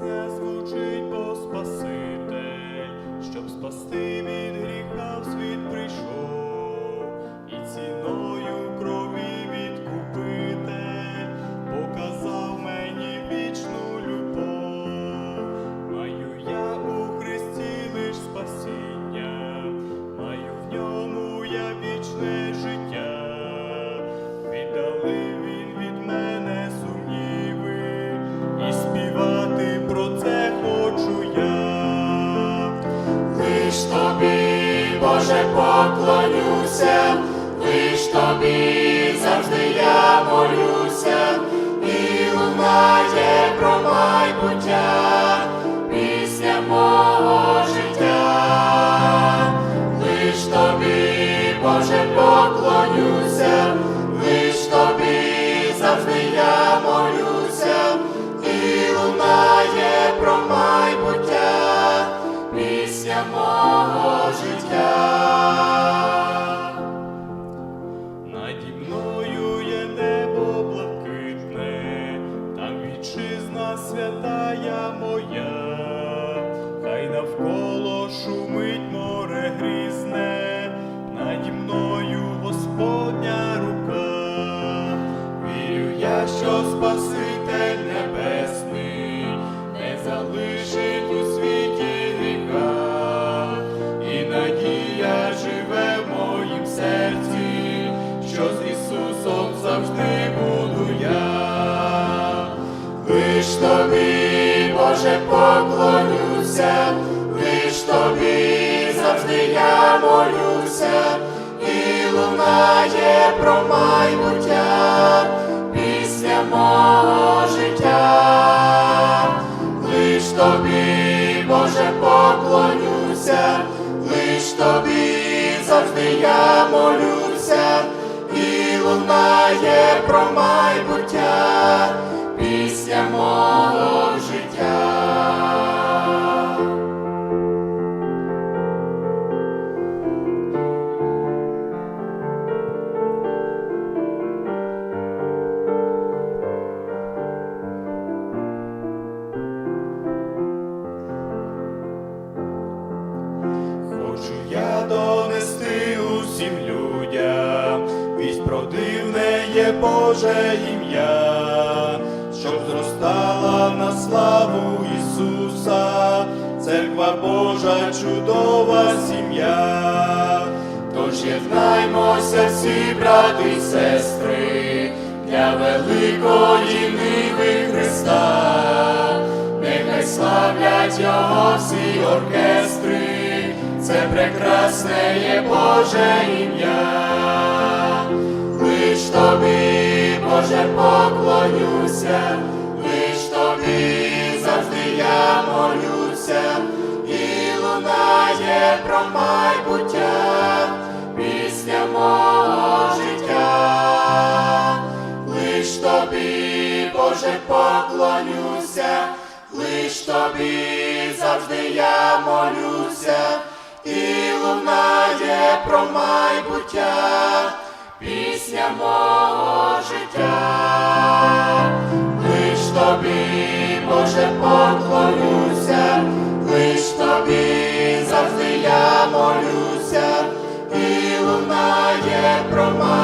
пісня звучить, бо Спаситель, щоб спасти мій. Боже, поклонюся, лиш тобі завжди я святая моя, хай навколо шумить море грізне, наді мною Господня рука. Вірю я, що Спаситель небесний не залишить у світі гріха, і надія живе в моїм серці, що з Ісусом завжди буду я. Лиш тобі, Боже, поклонюся, лиш тобі завжди я молюся, і лунає про майбуття, пісня мого життя, лиш тобі, Боже, поклонюся, лиш тобі завжди я молюся, і лунає про майбуття, пісня мого життя. Боже ім'я, щоб зростала на славу Ісуса, церква Божа, чудова сім'я. Тож єднаймося всі брати й сестри для великої ниви Христа, нехай славлять його всі оркестри, це прекрасне є Боже ім'я. Поклонюся, лиш тобі завжди я молюся, і лунає про майбуття, пісня мого життя, лиш тобі, Боже, поклонюся, лиш тобі завжди я молюся, і лунає про майбуття, пісня мого молюся і лунає про.